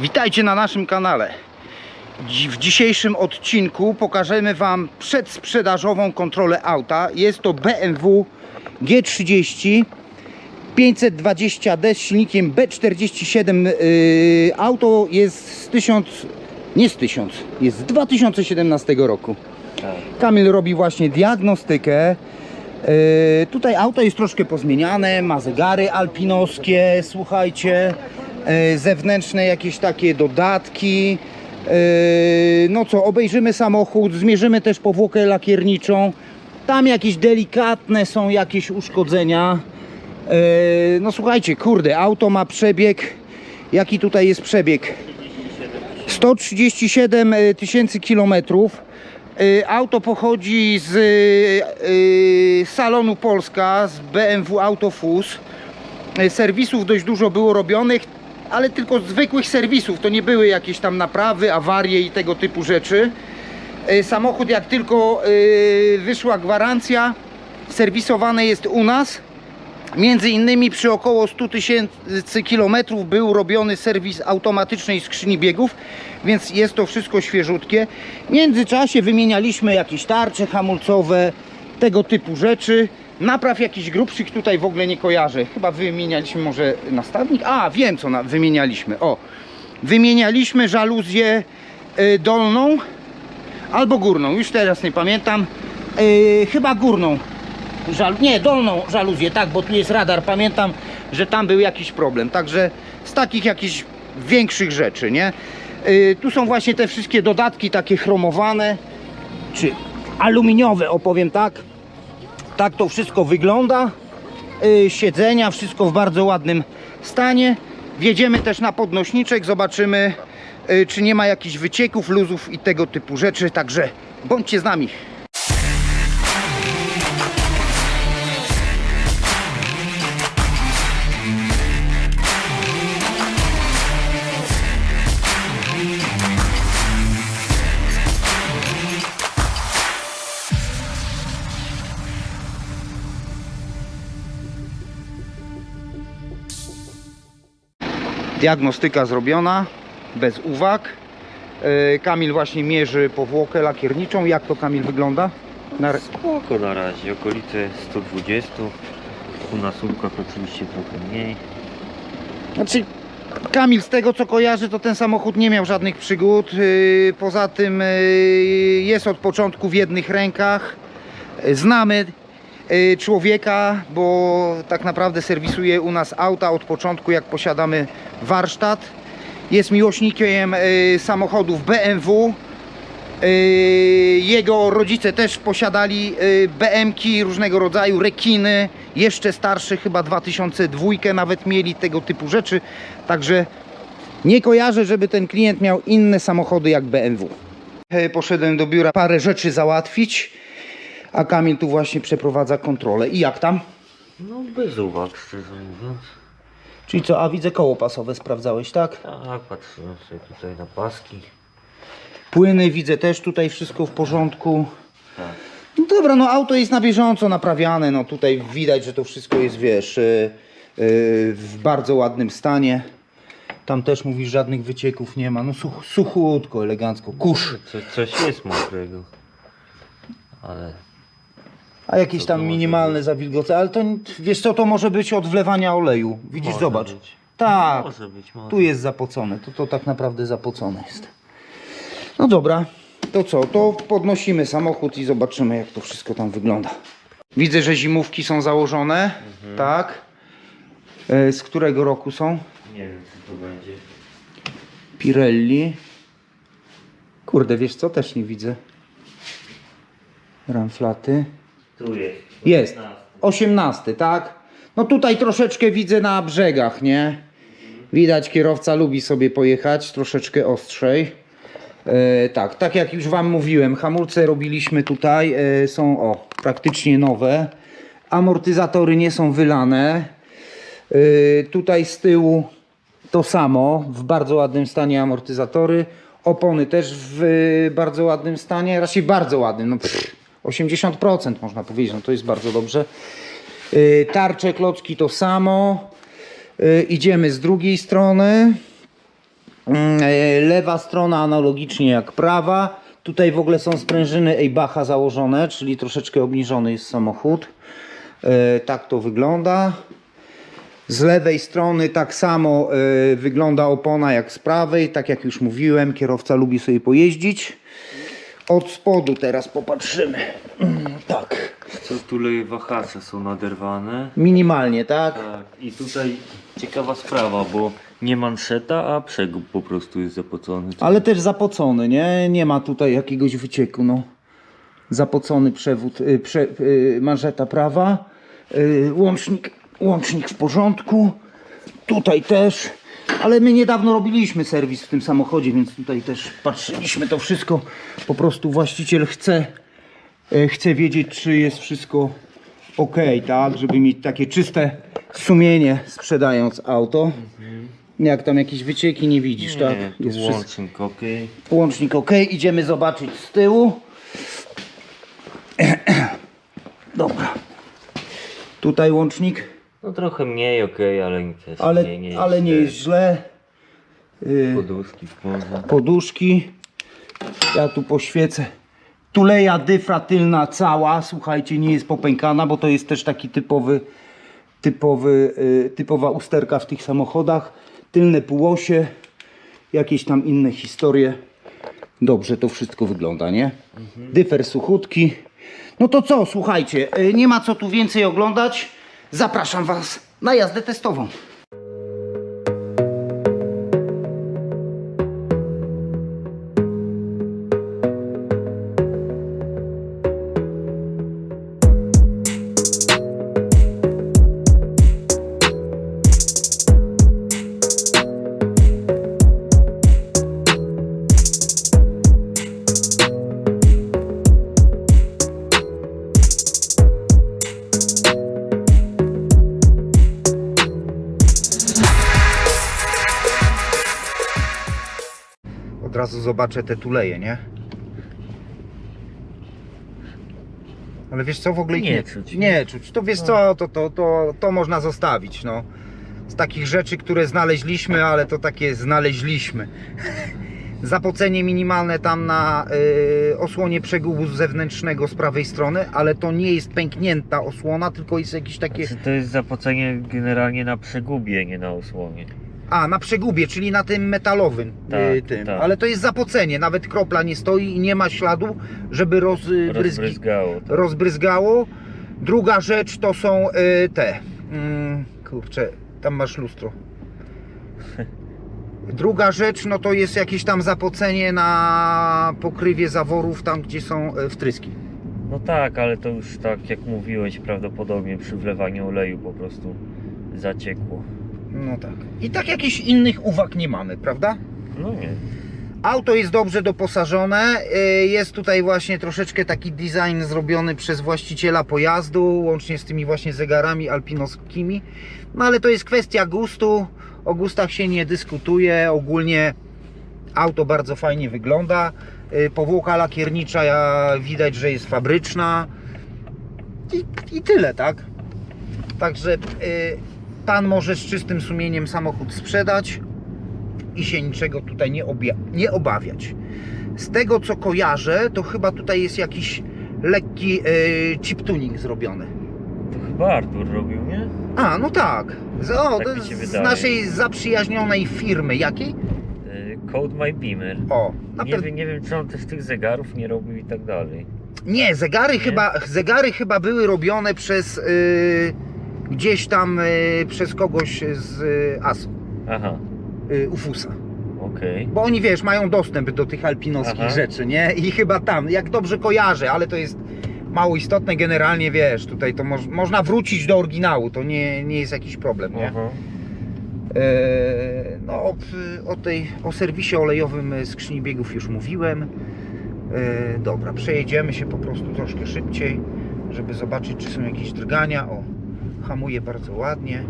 Witajcie na naszym kanale. W dzisiejszym odcinku pokażemy Wam przedsprzedażową kontrolę auta. Jest to BMW G30 520D z silnikiem B47. Yy, auto jest z 1000, nie z 1000, jest z 2017 roku. Kamil robi właśnie diagnostykę. Yy, tutaj auto jest troszkę pozmieniane, ma zegary alpinowskie, słuchajcie, zewnętrzne jakieś takie dodatki. Yy, no co, obejrzymy samochód, zmierzymy też powłokę lakierniczą. Tam jakieś delikatne są jakieś uszkodzenia. Yy, no słuchajcie, kurde, auto ma przebieg. Jaki tutaj jest przebieg? 137 tysięcy kilometrów. Auto pochodzi z salonu Polska, z BMW Autofus. Serwisów dość dużo było robionych, ale tylko zwykłych serwisów. To nie były jakieś tam naprawy, awarie i tego typu rzeczy. Y, Samochód jak tylko y, wyszła gwarancja, serwisowany jest u nas. Między innymi przy około 100 tysięcy kilometrów był robiony serwis automatycznej skrzyni biegów, więc jest to wszystko świeżutkie. W międzyczasie wymienialiśmy jakieś tarcze hamulcowe, tego typu rzeczy. Napraw jakiś grubszych tutaj w ogóle nie kojarzę. Chyba wymienialiśmy może nastawnik? A, wiem co wymienialiśmy. O, wymienialiśmy żaluzję y, dolną albo górną, już teraz nie pamiętam. Y, chyba górną. Żal... Nie, dolną żaluzję, tak, bo tu jest radar. Pamiętam, że tam był jakiś problem. Także z takich jakichś większych rzeczy, nie? Yy, tu są właśnie te wszystkie dodatki takie chromowane, czy aluminiowe, opowiem tak. Tak to wszystko wygląda. Yy, siedzenia, wszystko w bardzo ładnym stanie. Wjedziemy też na podnośniczek, zobaczymy, yy, czy nie ma jakichś wycieków, luzów i tego typu rzeczy. Także bądźcie z nami. Diagnostyka zrobiona, bez uwag. E, Kamil właśnie mierzy powłokę lakierniczą. Jak to Kamil wygląda? Na... Spoko na razie, okolice 120. U nas Urkach oczywiście trochę mniej. Znaczy, Kamil z tego co kojarzy, to ten samochód nie miał żadnych przygód. Yy, Poza tym yy, jest od początku w jednych rękach. Znamy człowieka, bo tak naprawdę serwisuje u nas auta od początku, jak posiadamy warsztat. Jest miłośnikiem yy, samochodów BMW. Yy, Jego rodzice też posiadali BM-ki różnego rodzaju, rekiny, jeszcze starsze, chyba 2002 nawet mieli tego typu rzeczy. Także nie kojarzę, żeby ten klient miał inne samochody jak BMW. Poszedłem do biura parę rzeczy załatwić, a Kamil tu właśnie przeprowadza kontrolę. I jak tam? No bez uwag, szczerze mówiąc. Czyli co, a widzę koło pasowe sprawdzałeś, tak? Tak, patrzyłem sobie tutaj na paski. Płyny widzę też tutaj wszystko w porządku. Tak. No dobra, no auto jest na bieżąco naprawiane, no tutaj widać, że to wszystko jest, wiesz, yy, yy, w bardzo ładnym stanie. Tam też mówisz, żadnych wycieków nie ma, no such, suchutko, elegancko, kurz. Co, coś jest mokrego. Ale A jakieś tam minimalne zawilgoce, ale to, wiesz co, to może być od wlewania oleju. Widzisz, Może zobacz. być. Tak, może być, może. tu jest zapocone, to, to tak naprawdę zapocone jest. No dobra, to co, to podnosimy samochód i zobaczymy jak to wszystko tam wygląda. Widzę, że zimówki są założone, tak? E, Z którego roku są? Nie wiem co to będzie. Pirelli. Kurde, wiesz co, też nie widzę. Ramflaty. Tu jest. Jest. 15. 18, tak? No tutaj troszeczkę widzę na brzegach, nie? Widać, kierowca lubi sobie pojechać troszeczkę ostrzej. E, tak, tak jak już Wam mówiłem, hamulce robiliśmy tutaj, e, są o, praktycznie nowe. Amortyzatory nie są wylane. E, tutaj z tyłu to samo, w bardzo ładnym stanie amortyzatory. Opony też w bardzo ładnym stanie, raczej bardzo ładnym, no pff, 80% można powiedzieć, no to jest bardzo dobrze. Y, Tarcze, klocki to samo. Y, Idziemy z drugiej strony. Mm, e, Lewa strona analogicznie jak prawa. Tutaj w ogóle są sprężyny Eybacha założone, czyli troszeczkę obniżony jest samochód. Tak to wygląda. Z lewej strony tak samo wygląda opona jak z prawej. Tak jak już mówiłem, kierowca lubi sobie pojeździć. Od spodu teraz popatrzymy. Mm, Tak. Co tutaj wahacze są naderwane. Minimalnie, tak? Tak. I tutaj ciekawa sprawa, bo nie manszeta, a przegub po prostu jest zapocony. Ale też zapocony, nie? Nie ma tutaj jakiegoś wycieku, no. Zapocony przewód, y, prze, y, manżeta prawa, y, łącznik, łącznik w porządku, tutaj też. Ale my niedawno robiliśmy serwis w tym samochodzie, więc tutaj też patrzyliśmy to wszystko. Po prostu właściciel chce, y, chce wiedzieć, czy jest wszystko ok, tak? Żeby mieć takie czyste sumienie sprzedając auto. Jak tam jakieś wycieki nie widzisz, tak? Nie, tu Jest łącznik, okej. Łącznik ok, idziemy zobaczyć z tyłu. Dobra. Tutaj łącznik, No trochę mniej okej, ale też ale nie, nie, ale nie źle. jest źle. Y, Poduszki poduszki. Ja tu poświecę. Tuleja dyfra tylna cała, słuchajcie, nie jest popękana, bo to jest też taki typowy, typowy, y, typowa usterka w tych samochodach. Tylne półosie, jakieś tam inne historie. Dobrze to wszystko wygląda, nie? Dyfer suchutki. No to co, słuchajcie, y, nie ma co tu więcej oglądać. Zapraszam Was na jazdę testową. Od razu zobaczę te tuleje, nie? Ale wiesz co, w ogóle ich Nie nie, czuć. nie czuć. To wiesz co, to, to, to, to można zostawić, no. Z takich rzeczy, które znaleźliśmy, ale to takie znaleźliśmy. Zapocenie minimalne tam na y, osłonie przegubu zewnętrznego z prawej strony, ale to nie jest pęknięta osłona, tylko jest jakieś takie... Znaczy, to jest zapocenie generalnie na przegubie, nie na osłonie. A, na przegubie, czyli na tym metalowym Tak, y, tym. tak. Ale to jest zapocenie, nawet kropla nie stoi i nie ma śladu, żeby rozbryzgi, Rozbryzgało. Tak. rozbryzgało. Druga rzecz to są y, te. Mm, kurczę, tam masz lustro. Druga rzecz, no to jest jakieś tam zapocenie na pokrywie zaworów, tam gdzie są y, wtryski. No tak, ale to już tak jak mówiłeś, prawdopodobnie przy wlewaniu oleju po prostu zaciekło. No tak. I tak jakichś innych uwag nie mamy, prawda? No nie. Auto jest dobrze doposażone. y, Jest tutaj właśnie troszeczkę taki design zrobiony przez właściciela pojazdu, łącznie z tymi właśnie zegarami alpinowskimi. No ale to jest kwestia gustu. O gustach się nie dyskutuje. Ogólnie auto bardzo fajnie wygląda. Y, Powłoka lakiernicza widać, że jest fabryczna. I, i tyle, tak? Także y, pan może z czystym sumieniem samochód sprzedać i się niczego tutaj nie, nie obawiać. Z tego co kojarzę, to chyba tutaj jest jakiś lekki y, chip tuning zrobiony. To chyba Artur robił, nie? A, no tak. Z, o, Tak z- wydaje. naszej zaprzyjaźnionej firmy. Jakiej? Y, Code My Beamer. O, na Nie, wiem, nie wiem, czy on też tych zegarów nie robił i tak dalej. Nie, zegary, Nie? Chyba, zegary chyba były robione przez y, gdzieś tam y, przez kogoś z y, ASU, Aha, y, UFUSA. okej. Bo oni wiesz, mają dostęp do tych alpinowskich Aha. rzeczy, nie? I chyba tam, jak dobrze kojarzę, ale to jest mało istotne, generalnie wiesz, tutaj to moż, można wrócić do oryginału, to nie, nie jest jakiś problem, nie? Aha. No, o, o tej, o serwisie olejowym e, skrzyni biegów już mówiłem. Eee, dobra, przejedziemy się po prostu troszkę szybciej, żeby zobaczyć, czy są jakieś drgania. O, hamuje bardzo ładnie.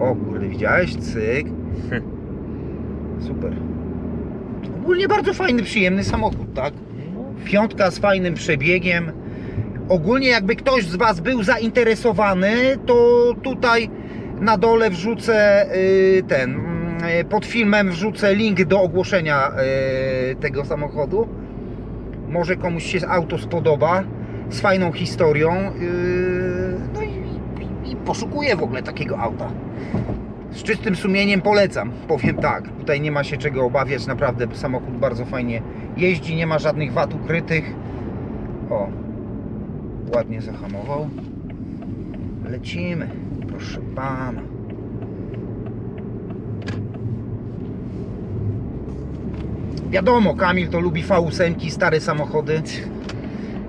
O kurde, widziałeś? Cyk. Super. Ogólnie bardzo fajny, przyjemny samochód, tak? No, Piątka z fajnym przebiegiem. Ogólnie jakby ktoś z Was był zainteresowany, to tutaj na dole wrzucę y, ten e, pod filmem wrzucę link do ogłoszenia e, tego samochodu. Może komuś się auto spodoba z fajną historią. Poszukuję w ogóle takiego auta. Z czystym sumieniem polecam. Powiem tak, tutaj nie ma się czego obawiać, naprawdę samochód bardzo fajnie jeździ, nie ma żadnych wad ukrytych. O, ładnie zahamował. Lecimy, proszę pana. Wiadomo, Kamil to lubi V8, stare samochody,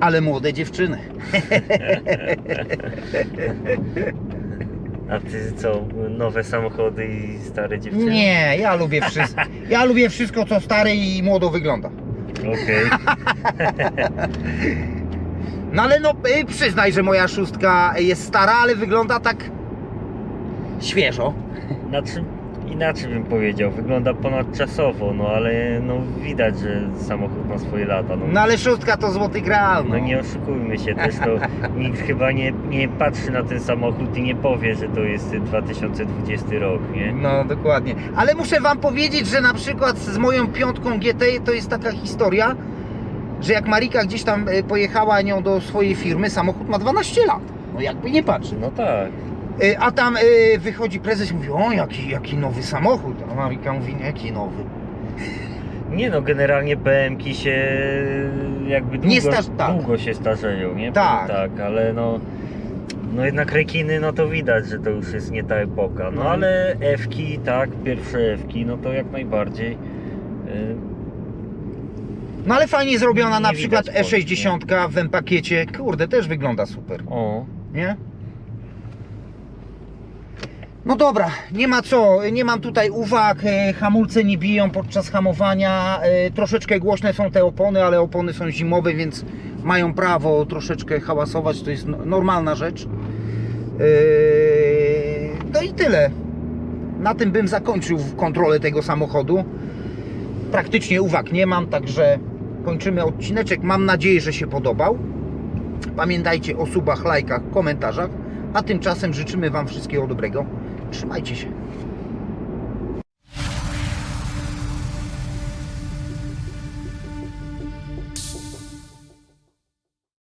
ale młode dziewczyny. A ty co, nowe samochody i stare dziewczyny? Nie, ja lubię wszystko. Ja lubię wszystko, co stare i młodo wygląda. Okej. No ale no, y, przyznaj, że moja szóstka jest stara, ale wygląda tak świeżo. Znaczy, inaczej bym powiedział, wygląda ponadczasowo, no ale no widać, że samochód ma swoje lata. No, No ale szóstka to złoty graal. no nie oszukujmy się, też to nikt chyba nie, nie patrzy na ten samochód i nie powie, że to jest 2020 rok, nie? No dokładnie. Ale muszę wam powiedzieć, że na przykład z moją piątką GT to jest taka historia, że jak Marika gdzieś tam y, pojechała nią do swojej firmy, samochód ma 12 lat. No jakby nie patrzy. No tak. Y, A tam y, wychodzi prezes i mówi, o jaki, jaki nowy samochód. A Marika mówi, jaki nowy. Nie no, generalnie BM-ki się jakby długo, Nie staż- tak. długo się starzeją, nie? Tak. Tak, ale no... No jednak rekiny, no to widać, że to już jest nie ta epoka. No No. ale F-ki, tak, pierwsze F-ki, no to jak najbardziej. No ale fajnie zrobiona na przykład widać błędu, E60 w M-pakiecie. Kurde, też wygląda super. O, nie? No dobra, nie ma co, nie mam tutaj uwag, e, hamulce nie biją podczas hamowania, e, troszeczkę głośne są te opony, ale opony są zimowe, więc mają prawo troszeczkę hałasować, to jest no- normalna rzecz. E, No i tyle. Na tym bym zakończył kontrolę tego samochodu. Praktycznie uwag nie mam, także kończymy odcineczek. Mam nadzieję, że się podobał. Pamiętajcie o subach, lajkach, komentarzach. A tymczasem życzymy Wam wszystkiego dobrego. Trzymajcie się.